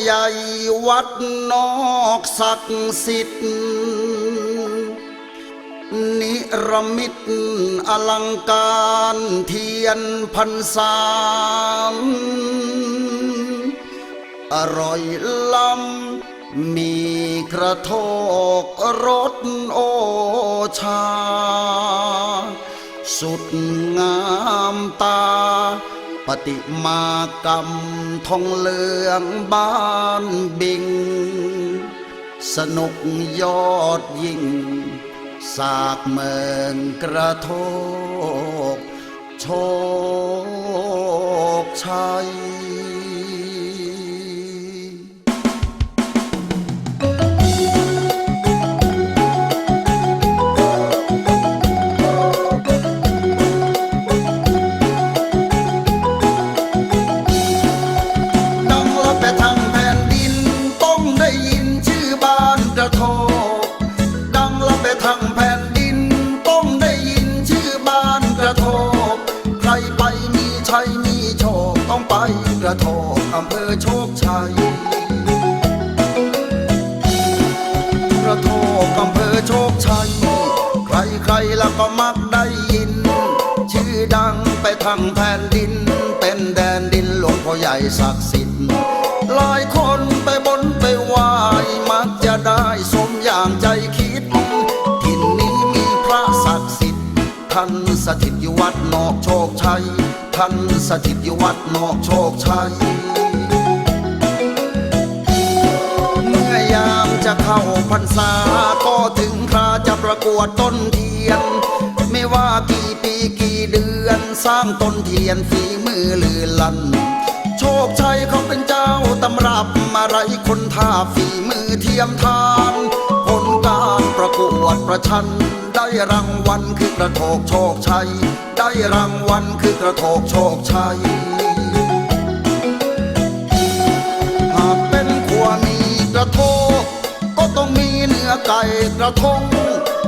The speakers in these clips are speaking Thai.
ใหญ่วัดนอกศักดิ์สิทธิ์นิรมิตอลังการเทียนพันสามอร่อยล้ำมีกระโทกรสโอชา สุดงามตา ปฏิมากรรมทองเหลืองบ้านบิง สนุกยอดยิ่ง สากเมืองกระโทกโชคชัย เภอโชคชัยกระโทกอำเภอโชคชัย ใครใครแล้วก็มักได้ยิน ชื่อดังไปทางแผ่นดิน เป็นแดนดินหลวงพ่อใหญ่ศักดิ์สิทธิ์หลายคนไปบนไปไหว้มักจะได้สมอย่างใจคิดถิ่นนี้มีพระศักดิ์สิทธิ์ท่านสถิตอยู่วัดนอกโชคชัยท่านสถิตอยู่วัดนอกโชคชัย ยามจะเข้าพรรษา ก็ถึงคราจะประกวดต้นเทียน ไม่ว่ากี่ปีกี่เดือน สร้างต้นเทียนฝีมือลือลันโชคชัยเขาเป็นเจ้าตำรับอะไรคนท่าฝีมือเทียมทาน ผลการประกวดประชัน ได้รางวัลคือกระโถกโชคชัย ได้รางวัลคือกระโถกโชคชัย ก่กระทง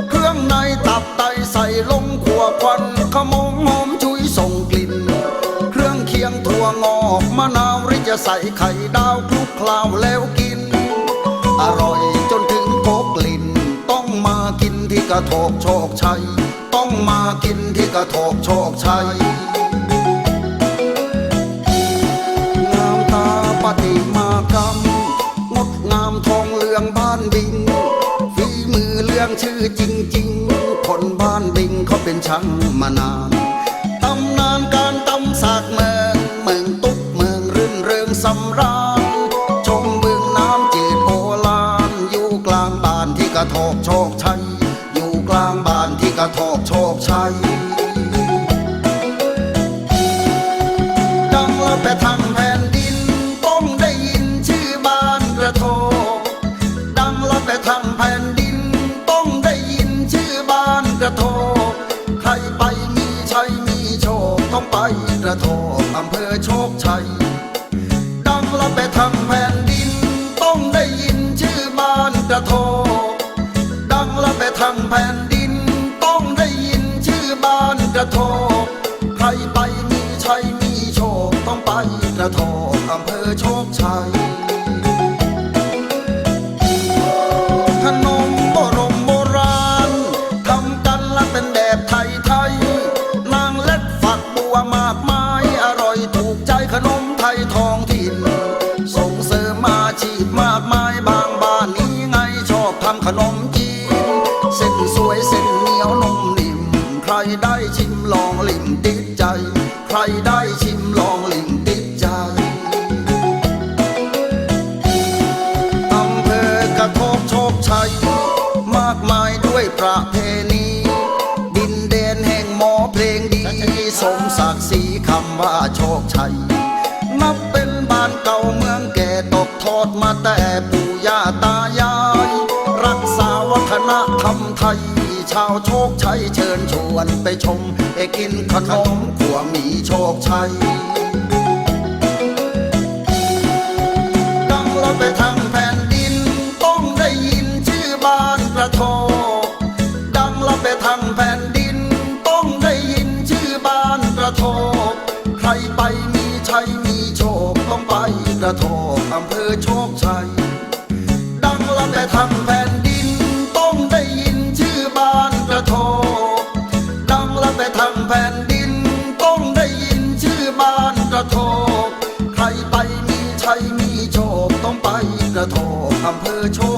เครื่องในตับไตใส่ลงขัวควันขมงหอมชุยส่งกลิ่น เครื่องเคียงถั่วงอกมะนาวหริจะใส่ไข่ดาวคลุกเคล้าแล้วกิน อร่อยจนถึงโกกลิ่น ต้องมากินที่กระโถกโชคชัย ต้องมากินที่กระโถกโชคชัย ชื่อจริงๆ คนบ้านบิงเขาเป็นช่างมานานตำนานการตำสากเมืองเมืองตุ๊กเมืองรื่นเริงสำราญชมบึงน้ำจืดโอลานอยู่กลางบ้านที่กระโถกโชคชัยอยู่กลางบ้านที่กระโถกโชคชัยดังละไปทาง ใครได้ชิมลองลิ่มติดใจอำเภอกระทบโชคชัย มากมายด้วยประเพณี ดินแดนแห่งหมอเพลงดี สมศักดิ์ศรีคำว่าโชคชัย นับเป็นบ้านเก่าเมืองแก่ตกทอดมาแต่ปู่ย่าตาาวโชคชัยเชิญชวนไปชมไปกินขนมขัวมีโชคชัย โชค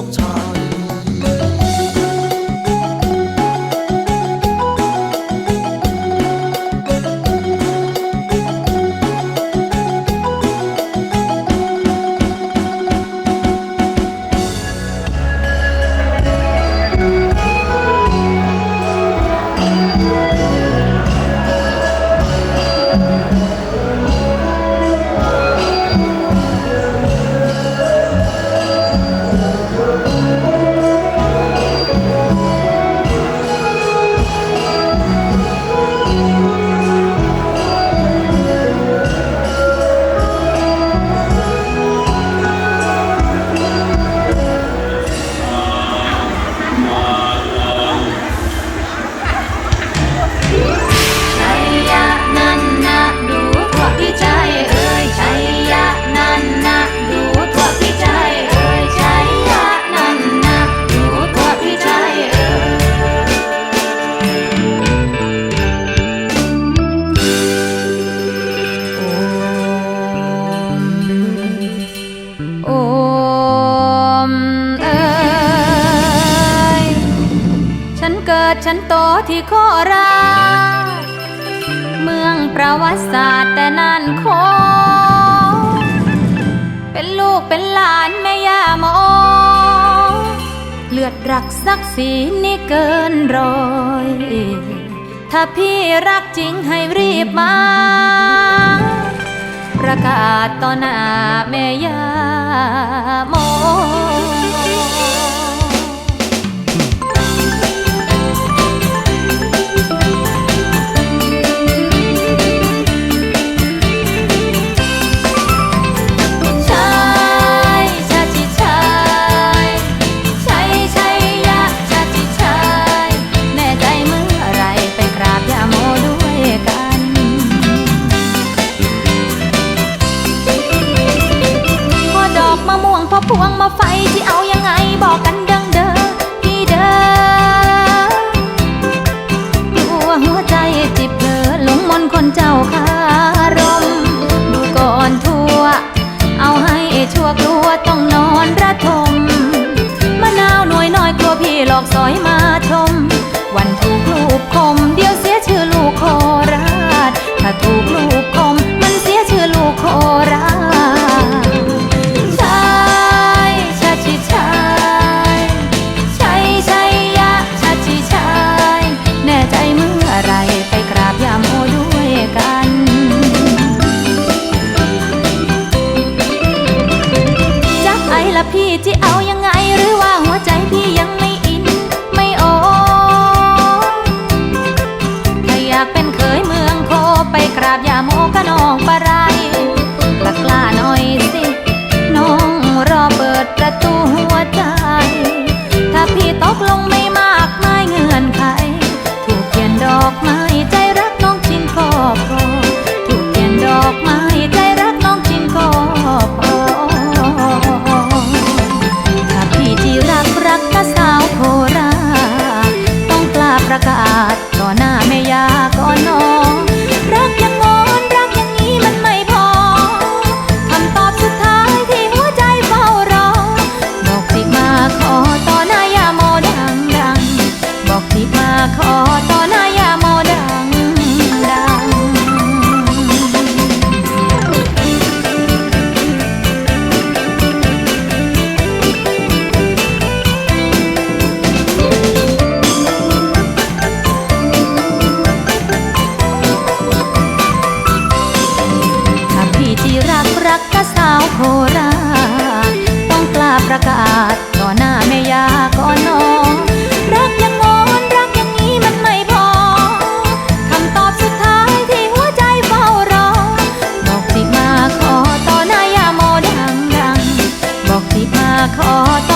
ดฉันโตที่โคราชเมืองประวัติศาสตร์แต่นานโคเป็นลูกเป็นหลานแม่ย่าโมเลือดรักศักดิ์ศรีนี่เกินร้อย ถ้าพี่รักจริงให้รีบมา ประกาศต่อหน้าแม่ย่าโม พวงมาไฟที่เอายังไงบอกกันเดังเด้อพี่เด้อกลัวหัวใจจิบเผลอหลงมนคนเจ้าคารม ดูก่อนทั่ว เอาให้ชั่วกลัวต้องนอนระทมมะนาวหน่วยน้อยกลัวพี่หลอกสอยมาชม ขอ